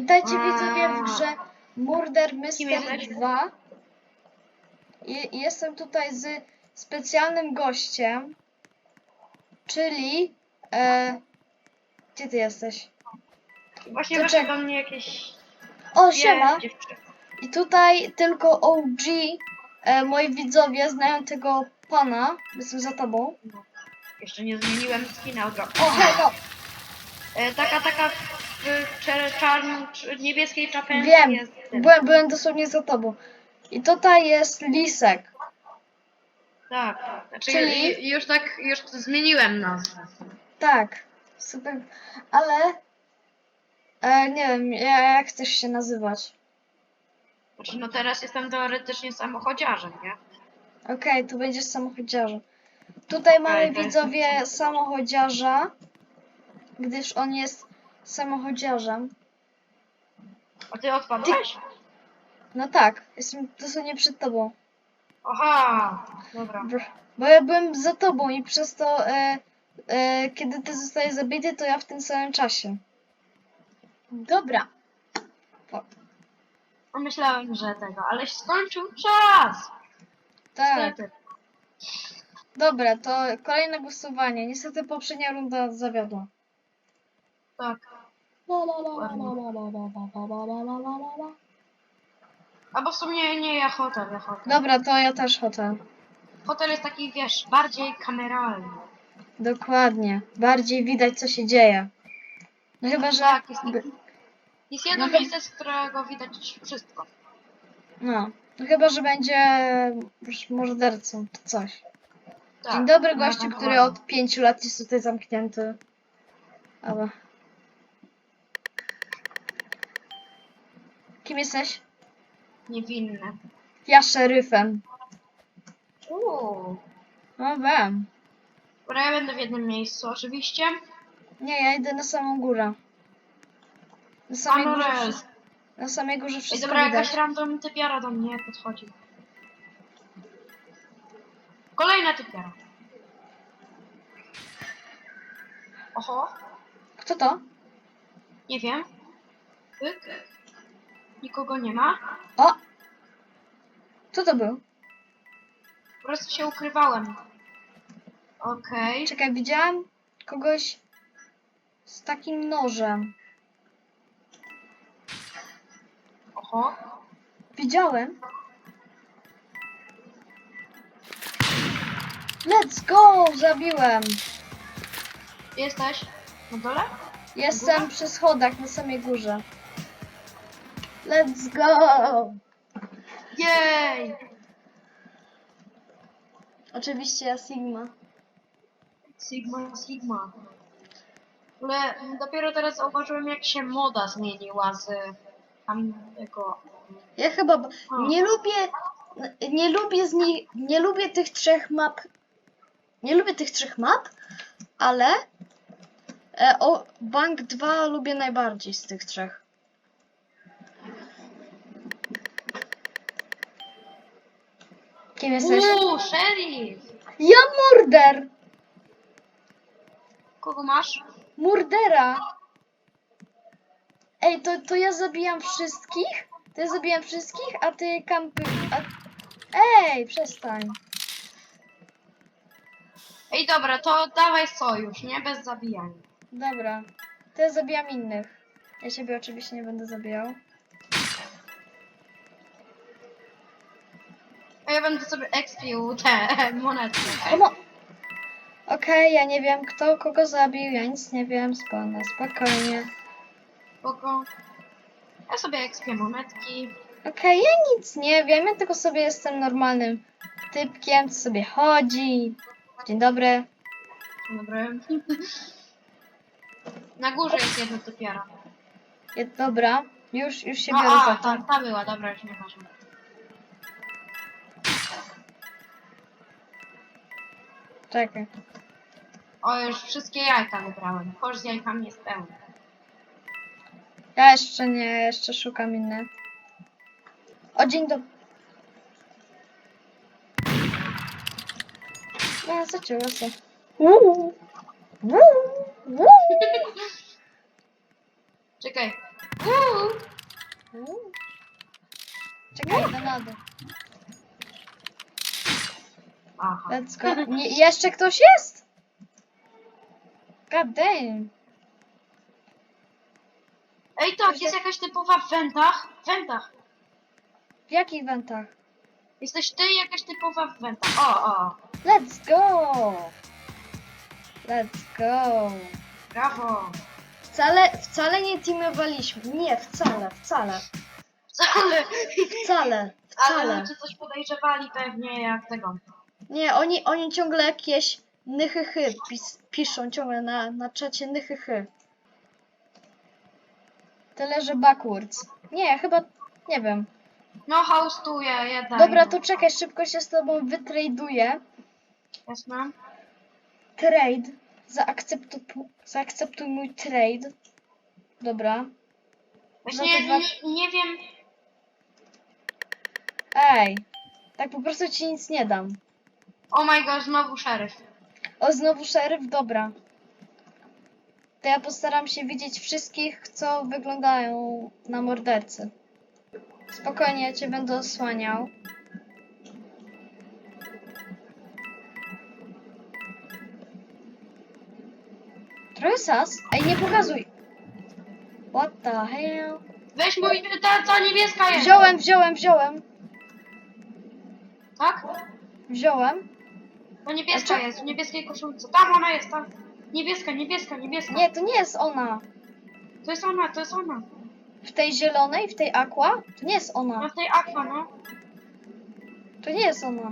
Witajcie widzowie w grze Murder Mystery jesteś? 2. I jestem tutaj z specjalnym gościem, czyli... E, gdzie ty jesteś? Właśnie To wyszły czek- do mnie jakieś O, dwie siema! dziewczyny. I tutaj tylko OG, e, moi widzowie znają tego pana. Jestem za tobą. Jeszcze nie zmieniłem skina od razu. O, hej, no! E, taka, taka w czer- czarn, cz- niebieskiej czapence Wiem, jest byłem, byłem dosłownie za tobą. I tutaj jest Lisek. Tak. Znaczy, Czyli- ju- już tak, już zmieniłem nazwę. Tak, super. Ale e, nie wiem, ja- jak chcesz się nazywać? Znaczy, no teraz jestem teoretycznie samochodziarzem, nie? Okej, tu będziesz samochodziarzem. Tutaj mamy to jest- widzowie samochodziarza, gdyż on jest samochodziarzem. A ty odpadłeś? No tak, jestem dosłownie przed tobą. Aha, dobra. Br- Bo ja byłem za tobą i przez to, e, e, kiedy ty zostajesz zabity, to ja w tym samym czasie. Dobra. Myślałem, że tego, ale się skończył czas. Tak. Niestety. Dobra, to kolejne głosowanie. Niestety poprzednia runda zawiodła. Tak. Albo w sumie nie, ja hotel, ja hotel. Dobra, to ja też hotel. Hotel jest taki, wiesz, bardziej kameralny. Dokładnie. Bardziej widać, co się dzieje. No chyba, że... Tak, jest, taki- jest jedno No. miejsce, z którego widać wszystko. No. No chyba, że będzie już mordercą czy coś. Tak. Dzień dobry, gościu, który od pięciu lat jest tutaj zamknięty. Ale Kim jesteś? Niewinne. Ja szeryfem. Uuu. No wiem. Dobra, ja będę w jednym miejscu, oczywiście. Nie, ja idę na samą górę. Na samej górze, wszy- na samej górze Ej, wszystko dobra, widać. jakaś random typiara do mnie podchodzi. Kolejna typiara. Oho, Kto to? nie wiem. Pyk. Nikogo nie ma. O! Kto to był? Po prostu się ukrywałem. Okej. Czekaj, widziałam kogoś z takim nożem. Oho. Widziałem. Let's go! Zabiłem. Jesteś na dole? Jestem przy schodach na samej górze. Let's go! Jej! Oczywiście ja Sigma. Sigma, Sigma. Ale dopiero teraz zauważyłem, jak się moda zmieniła z tamtego. Ja chyba b- O. nie lubię nie lubię z nich nie lubię tych trzech map. Nie lubię tych trzech map, ale e, o Bank 2 lubię najbardziej z tych trzech. Kim jesteś? Uuu, sheriff! Ja murder! Kogo masz? Murdera! Ej, to, to ja zabijam wszystkich? To ja zabijam wszystkich, a ty kampy... A... Ej, przestań. Ej, dobra, to dawaj sojusz, nie? Bez zabijania. Dobra. To ja zabijam innych. Ja siebie oczywiście nie będę zabijał. Ja będę sobie expił te monety. Komo... Okej, ja nie wiem kto kogo zabił, ja nic nie wiem, spana, spokojnie. Spoko. Ja sobie expię monetki. Okej, ja nic nie wiem, ja tylko sobie jestem normalnym typkiem, co sobie chodzi. Dzień dobry. Dobra. Na górze jest jedna typiara. Je, dobra, już, już się No, biorę za a, to. ta, ta była, dobra, już nieważne. Czekaj. O, już wszystkie jajka wybrałem. Kosz z jajkami jest pełny. Ja jeszcze nie, jeszcze szukam inne. O, dzień dobry. No, zaczęło się. Uuu. Uuu. Uuu. Czekaj. Uuu. Czekaj, do. Aha. Let's go. Nie, jeszcze ktoś jest? God damn. Ej, tak, jest jakaś typowa w wentach. W wentach. W jakich wentach? Jesteś ty i jakaś typowa w wentach. O, o. Let's go! Let's go! Brawo. Wcale, wcale nie teamowaliśmy. Nie, wcale, wcale. Ale, Wcale, ale wcale. ludzie coś podejrzewali pewnie jak tego. Nie, oni, oni ciągle jakieś nychychy pis, piszą ciągle na, na czacie nychychy. Tyle, że backwards. Nie, chyba, nie wiem. No, haustuję, jeden. Dobra, to czekaj, szybko się z tobą wytraduję. Jasne. Trade. Zaakceptuj, zaakceptuj mój trade. Dobra. Właśnie No dwa- nie, nie wiem. Ej. Tak po prostu ci nic nie dam. O my god, znowu szeryf. O, znowu szeryf? Dobra. To ja postaram się widzieć wszystkich, co wyglądają na mordercy. Spokojnie, ja cię będę osłaniał. Trochę sas? Ej, nie pokazuj! What the hell? Weź mój, ta, ta niebieska jest. Wziąłem, wziąłem, wziąłem. Tak? Wziąłem. To niebieska A czy- jest, w niebieskiej koszulce. Tam ona jest, tam. Niebieska, niebieska, niebieska. Nie, to nie jest ona. To jest ona, to jest ona. W tej zielonej, w tej aqua? To nie jest No ona. w tej aqua, no. To nie jest ona.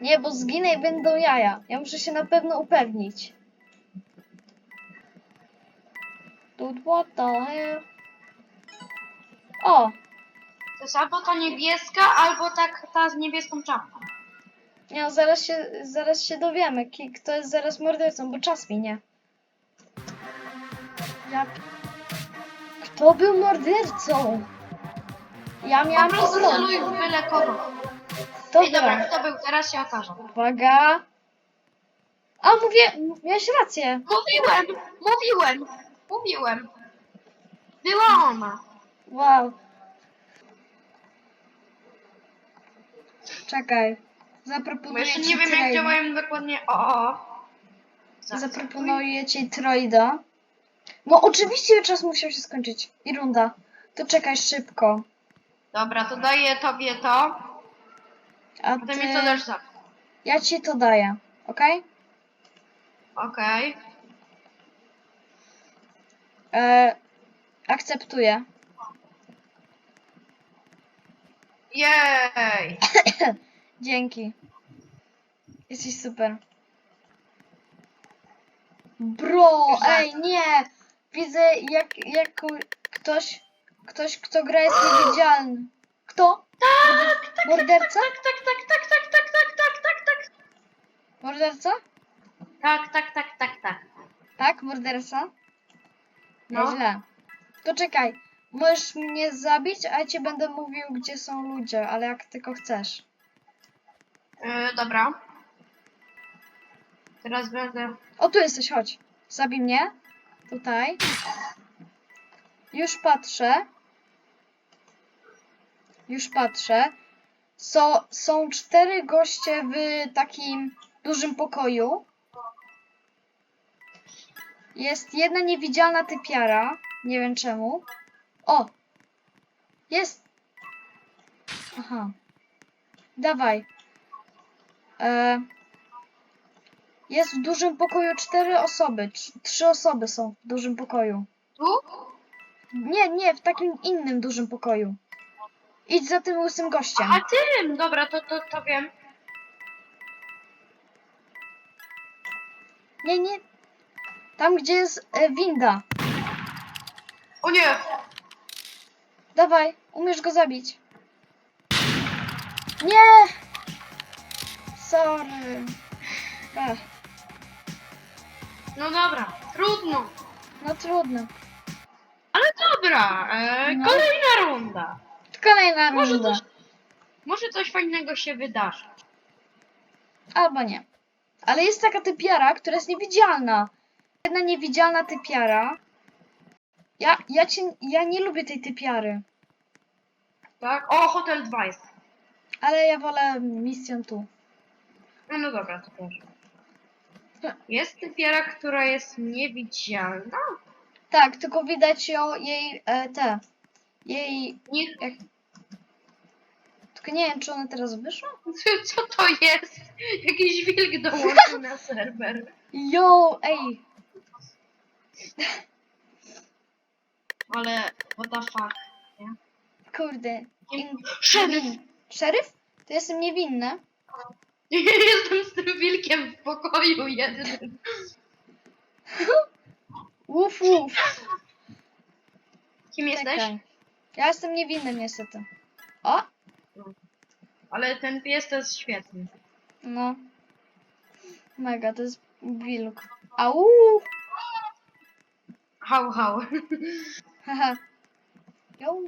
Nie, bo zginę i będą jaja. Ja muszę się na pewno upewnić. Dude, what the hell? O, To jest albo ta niebieska, albo tak ta z niebieską czapką. Nie no, zaraz się, zaraz się dowiemy, ki- kto jest zaraz mordercą, bo czas minie. Ja... Kto był mordercą? Ja Po miałam prostu celuj w byle kogo. Ej, dobra, Dobra, kto był? Teraz się okaże. uwaga. A, mówię, miałeś rację. Mówiłem, mówiłem, mówiłem. Była ona. Wow. Czekaj. Bo Zaproponuję jeszcze ci nie wiem jak działają dokładnie o, o, o. Zaproponuję ci trade'a. No oczywiście czas musiał się skończyć. I runda. To czekaj szybko. Dobra, to daję tobie to, A ty mi to ty... dasz za. Ja ci to daję. Okej? Okej. E, Akceptuję. Jej! Dzięki. Jesteś super. Bro, tak. ej, nie! Widzę jak, jak ktoś, ktoś, kto gra jest niewidzialny. Kto? Tak, tak, Morderca? tak, tak, tak, tak, tak, tak, tak, tak, tak, tak. Morderca? Tak, tak, tak, tak, tak. Tak, morderca? No. Nieźle. To czekaj, możesz mnie zabić, a ja ci będę mówił, gdzie są ludzie, ale jak tylko chcesz. Yy, dobra. Teraz będę... O, tu jesteś, chodź. Zabij mnie. Tutaj. Już patrzę. Już patrzę. So, są cztery goście w takim dużym pokoju. Jest jedna niewidzialna typiara. Nie wiem czemu. O! Jest! Aha. Dawaj. E, jest w dużym pokoju cztery osoby. Trz- Trzy osoby są w dużym pokoju. Tu? Nie, nie, w takim innym dużym pokoju. Idź za tym łysym gościem. A tym! Dobra, to, to, to wiem. Nie, nie. Tam, gdzie jest e, winda. O nie! Dawaj, umiesz go zabić. Nie! Sorry. Ech, No dobra, trudno. no trudno. Ale dobra, e, No. kolejna runda. Kolejna Może runda. coś, może coś fajnego się wydarzy. Albo nie. Ale jest taka typiara, która jest niewidzialna. Jedna niewidzialna typiara. Ja, ja, cię, ja nie lubię tej typiary. Tak? O, Hotel 2 jest. Ale ja wolę misję tu. No, no dobra, to też. Jest typiara, która jest niewidzialna? Tak, tylko widać ją, jej e, te. Jej. Nie, Jak... Tylko nie wiem, czy one teraz wyszło? co to jest? Jakiś wilk dołączył na serwer. Yo, ej! Ale, what the fuck. Kurde. In... Szeryf! Szeryf? To jestem niewinny. Jestem z tym wilkiem w pokoju jednym. Uf, uf. Kim jesteś? Czekaj. Ja jestem niewinny niestety. O! Ale ten pies to jest świetny. No. Mega, to jest wilk. Au! Hał, hał. Haha. Jo.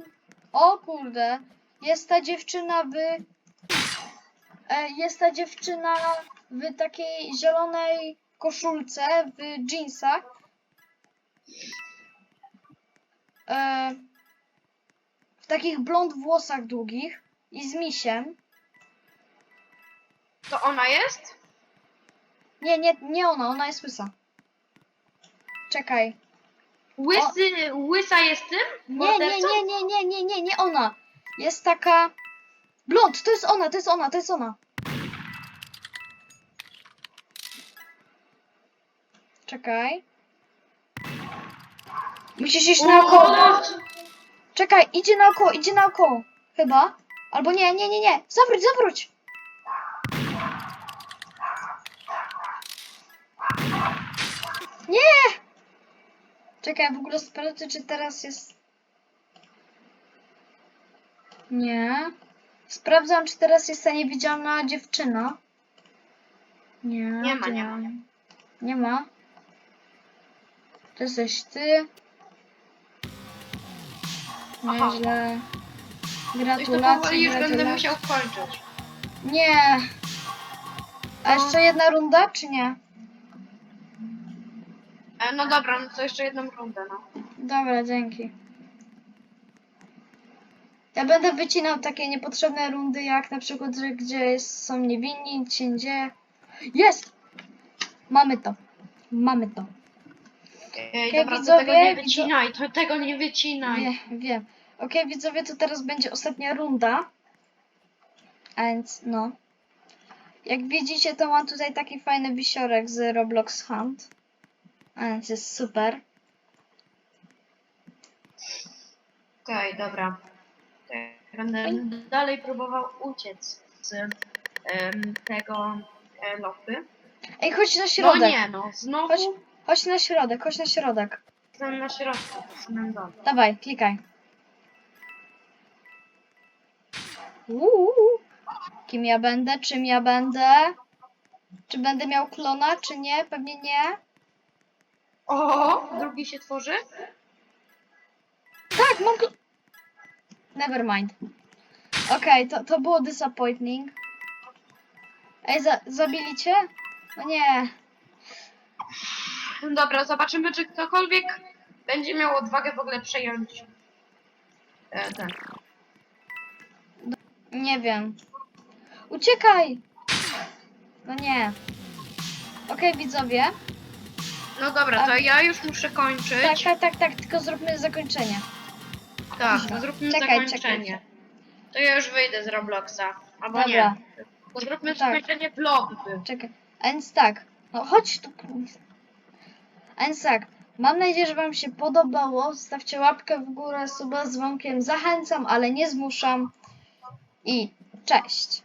O kurde. Jest ta dziewczyna w... E, jest ta dziewczyna w takiej zielonej koszulce, w jeansach. E, w takich blond włosach długich i z misiem. To ona jest? Nie, nie, nie ona, ona jest łysa. Czekaj. Łysy, łysa jest tym? Nie, nie, nie, nie, nie, nie, nie, nie ona. Jest taka. Blond, to jest ona, to jest ona, to jest ona. Czekaj. Musisz iść naokoło. Czekaj, idzie naokoło, idzie naokoło. Chyba. Albo nie, nie, nie, nie. Zawróć, zawróć. Nie! Czekaj, w ogóle sprawdzę, czy teraz jest... Nie. Sprawdzam, czy teraz jest ta niewidzialna dziewczyna. Nie. Nie ma, to nie ma. Nie ma. To jesteś ty. Aha. Nieźle. Coś to Gratulacje, już będę gratulacje. musiał kończyć. Nie. A No. jeszcze jedna runda, czy nie? E, no dobra, no to jeszcze jedną rundę, no. Dobra, dzięki. Ja będę wycinał takie niepotrzebne rundy, jak na przykład, że gdzie są niewinni, nic się nie dzieje. Jest! Mamy to. Mamy to. Ej, Okej, dobra, to widzowie, tego nie widzo- wycinaj, to tego nie wycinaj. Wie, wiem. Okej, widzowie, to teraz będzie ostatnia runda. A więc, no. Jak widzicie, to mam tutaj taki fajny wisiorek z Roblox Hunt. A więc jest super. Okej, dobra. Będę dalej próbował uciec z em, tego e, lopy. Ej, chodź na No środek. nie, no, znowu Chodź, chodź na środek, chodź na środek. jestem na środku, samym dole. Dawaj, klikaj. Uuu. Kim ja będę? Czym ja będę? Czy będę miał klona, czy nie? Pewnie nie. O, drugi się tworzy? Tak, mam kl... Never mind. Okej, to, to było disappointing. Ej, za, zabili cię? No nie. Dobra, zobaczymy, czy ktokolwiek będzie miał odwagę w ogóle przejąć e, ten. Nie wiem. Uciekaj! No nie. Okej, widzowie. No dobra, to ja już muszę Tak, kończyć. tak, tak, tak, tylko zróbmy zakończenie. Tak, to zróbmy Czekaj, zakończenie. czekaj. To ja już wyjdę z Robloxa. Albo Dobra. nie. Zróbmy Tak. zakończenie lobby. Czekaj. A więc tak. No chodź tu. A więc tak. Mam nadzieję, że Wam się podobało. Zostawcie łapkę w górę, suba z dzwonkiem. Zachęcam, ale nie zmuszam. I cześć.